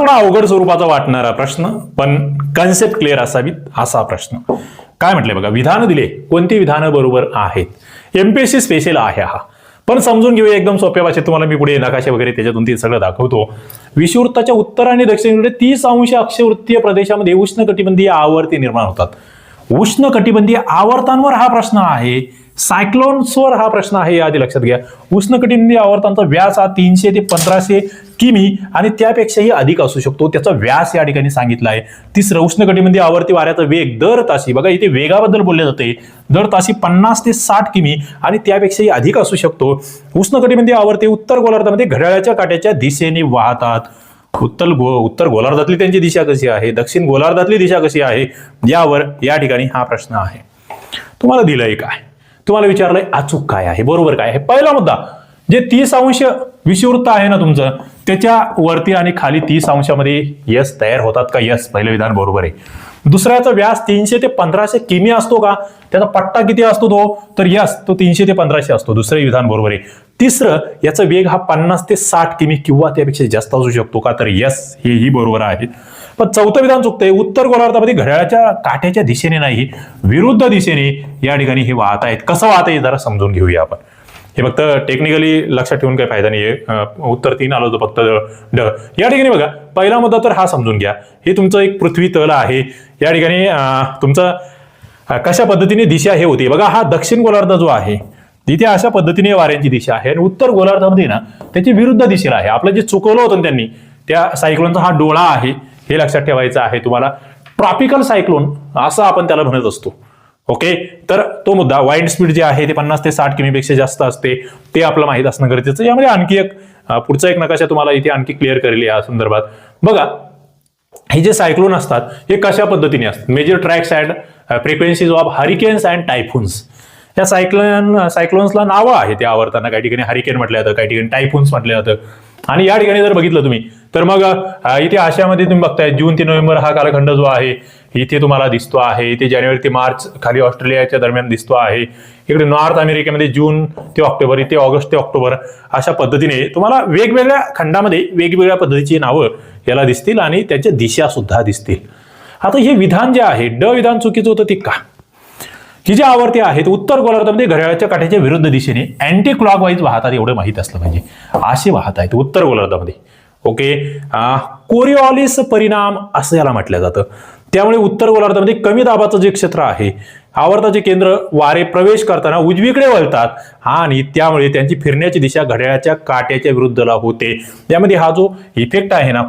थोडा अवघड स्वरूपाचा वाटणारा प्रश्न पण कन्सेप्ट क्लिअर असावीत असा प्रश्न. काय म्हटलंय बघा विधान दिले कोणती विधानं बरोबर आहेत? एमपीएससी स्पेशल आहे हा. पण समजून घेऊया एकदम सोप्या भाषेत तुम्हाला मी पुढे नकाशे वगैरे त्याच्यातून ते सगळं दाखवतो. विषुवृत्ताच्या उत्तर आणि दक्षिणेकडे तीस अंश अक्षवृत्तीय प्रदेशामध्ये उष्ण कटिबंधीय आवर्ती निर्माण होतात. उष्ण कटिबंधीय आवर्तांवर हा प्रश्न आहे. सायक्लोन्सवर हा प्रश्न आहे आधी लक्षात घ्या. उष्ण कटिबंधीय आवर्तांचा व्यास हा तीनशे ते पंधराशे किमी आणि त्यापेक्षाही अधिक असू शकतो. त्याचा व्यास या ठिकाणी सांगितला आहे. तिसरं उष्णकटिबंधीय आवर्ती वाऱ्याचा वेग दर ताशी. बघा इथे वेगाबद्दल बोलले जाते. दर ताशी पन्नास ते साठ किमी आणि त्यापेक्षाही अधिक असू शकतो. उष्णकटिबंधीय आवर्ती उत्तर गोलार्धामध्ये घड्याळाच्या काट्याच्या दिशेने वाहतात. उत्तर गो उत्तर गोलार्धातली त्यांची दिशा कशी आहे? दक्षिण गोलार्धातली दिशा कशी आहे? यावर या ठिकाणी हा प्रश्न आहे. तुम्हाला दिलंय काय? तुम्हाला विचारलंय अचूक काय आहे? बरोबर काय आहे? पहिला मुद्दा जे तीस अंश विषुवृत्त आहे ना तुमचं? त्याच्या वरती आणि खाली तीस अंशामध्ये यस तयार होतात का? यस पहिलं विधान बरोबर आहे. दुसऱ्याचा व्यास तीनशे ते पंधराशे किमी असतो का? त्याचा पट्टा किती असतो तो? तर यस तो तीनशे ते पंधराशे असतो. दुसरं विधान बरोबर आहे. तिसरं याचा वेग हा पन्नास ते साठ किमी किंवा त्यापेक्षा जास्त असू शकतो का? तर यस हेही बरोबर आहे. पण चौथं विधान चुकतंय. उत्तर गोलार्धामध्ये घड्याळाच्या काठ्याच्या दिशेने नाही विरुद्ध दिशेने या ठिकाणी हे वाहत आहेत. कसं वाहत आहे जरा समजून घेऊया आपण. हे फक्त टेक्निकली लक्षात ठेवून काही फायदा नाही आहे उत्तर तीन आलं होतं फक्त ड या ठिकाणी बघा पहिला मुद्दा तर हा समजून घ्या. हे तुमचं एक पृथ्वी तल आहे. या ठिकाणी तुमचं कशा पद्धतीने दिशा हे होती? बघा हा दक्षिण गोलार्ध जो आहे तिथे अशा पद्धतीने वाऱ्यांची दिशा आहे. आणि उत्तर गोलार्धामध्ये ना त्याची विरुद्ध दिशेला आहे. आपलं जे चुकवलं होतं त्यांनी त्या सायक्लोनचा हा डोळा आहे. हे लक्षात ठेवायचं आहे तुम्हाला. ट्रॉपिकल सायक्लोन असं आपण त्याला म्हणत असतो. ओके? तर तो मुद्दा वाईंड स्पीड जे आहे ते पन्नास ते साठ किमीपेक्षा जास्त असते ते आपलं माहीत असणं गरजेचं यामध्ये आणखी एक पुढचा एक नकाशा तुम्हाला इथे आणखी क्लिअर करेल या संदर्भात. बघा हे जे सायक्लोन असतात हे कशा पद्धतीने असतात? Major tracks and frequencies of hurricanes and typhoons या सायक्लोन सायक्लोन्सला नावं आहे ते आवडताना काही ठिकाणी हरिकेन म्हटलं जातं काही ठिकाणी टायफून्स म्हटलं जातं. आणि या ठिकाणी जर बघितलं तुम्ही तर मग इथे आशियामध्ये तुम्ही बघताय जून ते नोव्हेंबर हा कालखंड जो आहे इथे तुम्हाला दिसतो आहे. इथे जानेवारी ते मार्च खाली ऑस्ट्रेलियाच्या दरम्यान दिसतो आहे. इकडे नॉर्थ अमेरिकेमध्ये जून ते ऑक्टोबर इथे ऑगस्ट ते ऑक्टोबर अशा पद्धतीने तुम्हाला वेगवेगळ्या खंडामध्ये वेगवेगळ्या पद्धतीची नावं याला दिसतील आणि त्याच्या दिशा सुद्धा दिसतील. आता हे विधान जे आहे ड विधान चुकीचं होतं ते का? ही जी आवर्ती आहेत उत्तर गोलार्धामध्ये घड्याळाच्या काठ्याच्या विरुद्ध दिशेने अँटी क्लॉकवाईज वाहतात एवढं माहीत असलं पाहिजे. असे वाहत आहेत उत्तर गोलार्धामध्ये. ओके? कोरिओलिस परिणाम असं याला म्हटलं जातं. त्यामुळे उत्तर गोलार्धामध्ये कमी दाबाचं जे क्षेत्र आहे आवर्ताचे केंद्र वारे प्रवेश करताना उजवीकडे वळतात आणि त्यामुळे त्यांची फिरण्याची दिशा घड्याळाच्या काट्याच्या विरुद्धला होते. त्यामध्ये हा जो इफेक्ट आहे ना